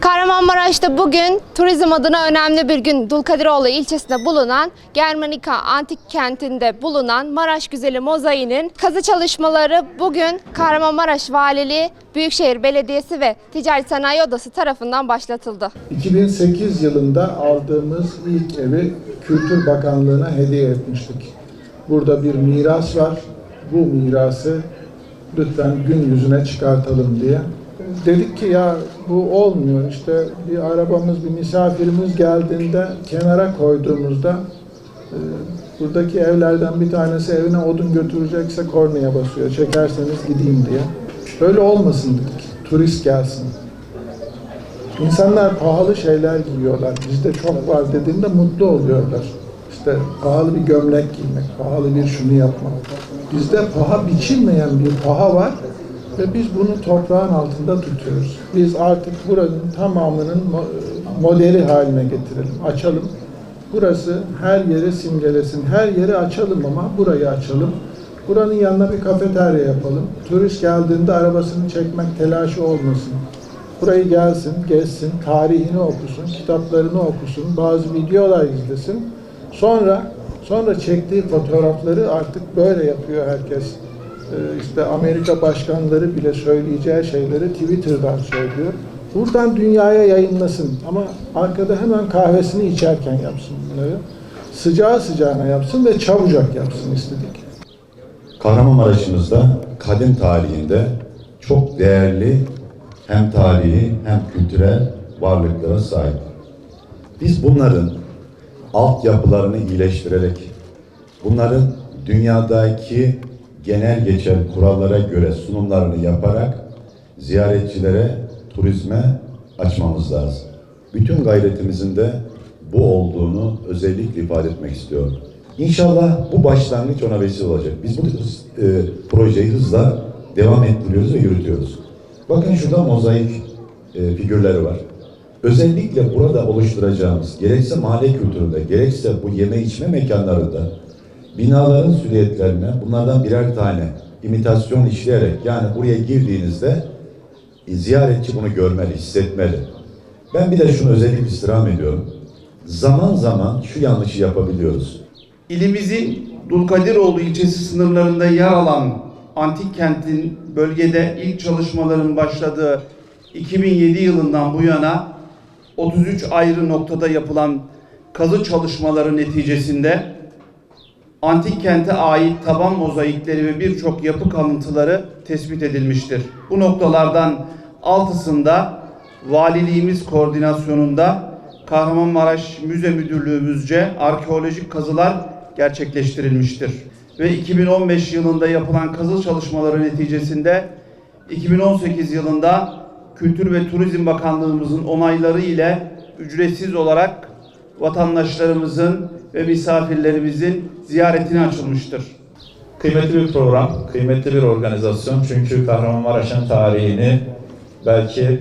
Kahramanmaraş'ta bugün turizm adına önemli bir gün. Dulkadiroğlu ilçesinde bulunan Germanika Antik Kenti'nde bulunan Maraş Güzeli Mozai'nin kazı çalışmaları bugün Kahramanmaraş Valiliği, Büyükşehir Belediyesi ve Ticaret Sanayi Odası tarafından başlatıldı. 2008 yılında aldığımız ilk evi Kültür Bakanlığı'na hediye etmiştik. Burada bir miras var. Bu mirası lütfen gün yüzüne çıkartalım diye. Dedik ki ya bu olmuyor. İşte bir arabamız, bir misafirimiz geldiğinde kenara koyduğumuzda e, buradaki evlerden bir tanesi evine odun götürecekse kornaya basıyor. Çekerseniz gideyim diye. Böyle olmasın dedik. Turist gelsin. İnsanlar pahalı şeyler giyiyorlar. Bizde çok var dediğinde mutlu oluyorlar. İşte pahalı bir gömlek giymek, pahalı bir şunu yapmak. Bizde paha biçilmeyen bir paha var ve biz bunu toprağın altında tutuyoruz. Biz artık buranın tamamının mo- modeli haline getirelim, açalım. Burası her yeri simgelesin, her yeri açalım ama burayı açalım. Buranın yanına bir kafeterya yapalım. Turist geldiğinde arabasını çekmek telaşı olmasın. Burayı gelsin, gezsin, tarihini okusun, kitaplarını okusun, bazı videolar izlesin. Sonra sonra çektiği fotoğrafları artık böyle yapıyor herkes. Ee, işte Amerika başkanları bile söyleyeceği şeyleri Twitter'dan söylüyor. Buradan dünyaya yayınlasın ama arkada hemen kahvesini içerken yapsın bunları. Sıcağı sıcağına yapsın ve çabucak yapsın istedik. Kahramanmaraş'ımızda kadim tarihinde çok değerli hem tarihi hem kültürel varlıklara sahip. Biz bunların altyapılarını iyileştirerek, bunların dünyadaki genel geçer kurallara göre sunumlarını yaparak ziyaretçilere, turizme açmamız lazım. Bütün gayretimizin de bu olduğunu özellikle ifade etmek istiyorum. İnşallah bu başlangıç ona vesile olacak. Biz bu e, projeyi hızla devam ettiriyoruz ve yürütüyoruz. Bakın şurada mozaik e, figürleri var. Özellikle burada oluşturacağımız gerekse mahalle kültüründe, gerekse bu yeme içme mekanlarında binaların silüetlerine bunlardan birer tane imitasyon işleyerek yani buraya girdiğinizde ziyaretçi bunu görmeli, hissetmeli. Ben bir de şunu özellikle istirham ediyorum. Zaman zaman şu yanlışı yapabiliyoruz. İlimizin Dulkadiroğlu ilçesi sınırlarında yer alan antik kentin bölgede ilk çalışmaların başladığı 2007 yılından bu yana 33 ayrı noktada yapılan kazı çalışmaları neticesinde antik kente ait taban mozaikleri ve birçok yapı kalıntıları tespit edilmiştir. Bu noktalardan altısında valiliğimiz koordinasyonunda Kahramanmaraş Müze Müdürlüğümüzce arkeolojik kazılar gerçekleştirilmiştir. Ve 2015 yılında yapılan kazı çalışmaları neticesinde 2018 yılında Kültür ve Turizm Bakanlığımızın onayları ile ücretsiz olarak vatandaşlarımızın ve misafirlerimizin ziyaretine açılmıştır. Kıymetli bir program, kıymetli bir organizasyon. Çünkü Kahramanmaraş'ın tarihini belki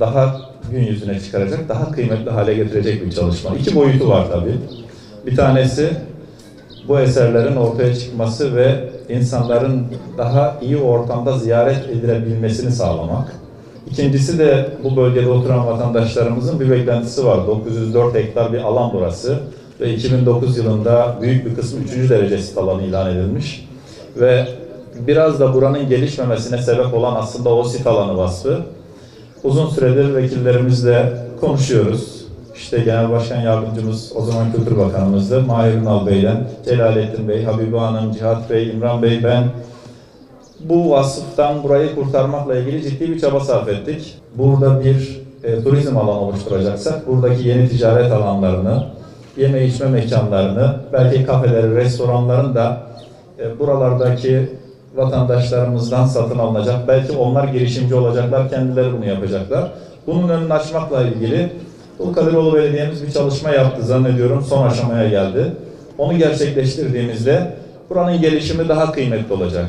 daha gün yüzüne çıkaracak, daha kıymetli hale getirecek bir çalışma. İki boyutu var tabii. Bir tanesi bu eserlerin ortaya çıkması ve insanların daha iyi ortamda ziyaret edilebilmesini sağlamak. İkincisi de bu bölgede oturan vatandaşlarımızın bir beklentisi var. 904 hektar bir alan burası ve 2009 yılında büyük bir kısmı 3. derece sit alanı ilan edilmiş. Ve biraz da buranın gelişmemesine sebep olan aslında o sit alanı vasfı. Uzun süredir vekillerimizle konuşuyoruz. İşte Genel Başkan Yardımcımız, o zaman Kültür Bakanımızdı. Mahir Ünal Bey'den, Celalettin Bey, Habibe Hanım, Cihat Bey, İmran Bey, ben bu vasıftan burayı kurtarmakla ilgili ciddi bir çaba sarf ettik. Burada bir e, turizm alanı oluşturacaksak, buradaki yeni ticaret alanlarını, yeme içme mekanlarını, belki kafeleri, restoranların da e, buralardaki vatandaşlarımızdan satın alınacak. Belki onlar girişimci olacaklar, kendileri bunu yapacaklar. Bunun önünü açmakla ilgili Dulkadiroğlu Belediye'miz bir çalışma yaptı zannediyorum. Son aşamaya geldi. Onu gerçekleştirdiğimizde buranın gelişimi daha kıymetli olacak.